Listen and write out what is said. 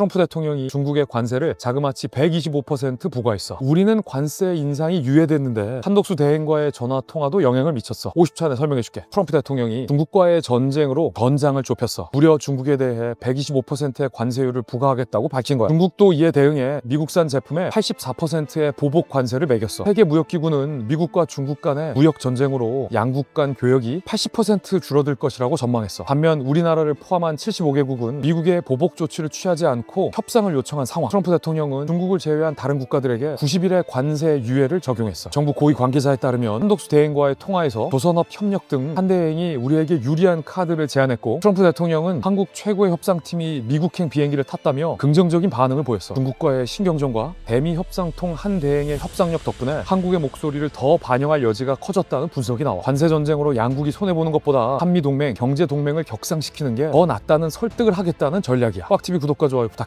트럼프 대통령이 중국의 관세를 자그마치 125% 부과했어. 우리는 관세 인상이 유예됐는데 한독수 대행과의 전화 통화도 영향을 미쳤어. 50초 안에 설명해 줄게. 트럼프 대통령이 중국과의 전쟁으로 전장을 좁혔어. 무려 중국에 대해 125%의 관세율을 부과하겠다고 밝힌 거야. 중국도 이에 대응해 미국산 제품에 84%의 보복 관세를 매겼어. 세계 무역기구는 미국과 중국 간의 무역 전쟁으로 양국 간 교역이 80% 줄어들 것이라고 전망했어. 반면 우리나라를 포함한 75개국은 미국의 보복 조치를 취하지 않고 협상을 요청한 상황. 트럼프 대통령은 중국을 제외한 다른 국가들에게 90일의 관세 유예를 적용했어. 정부 고위 관계자에 따르면 한독수 대행과의 통화에서 조선업 협력 등 한 대행이 우리에게 유리한 카드를 제안했고 트럼프 대통령은 한국 최고의 협상팀이 미국행 비행기를 탔다며 긍정적인 반응을 보였어. 중국과의 신경전과 대미 협상통 한 대행의 협상력 덕분에 한국의 목소리를 더 반영할 여지가 커졌다는 분석이 나와. 관세 전쟁으로 양국이 손해 보는 것보다 한미 동맹, 경제 동맹을 격상시키는 게 더 낫다는 설득을 하겠다는 전략이야. 꽉TV 구독과 좋아요 부탁.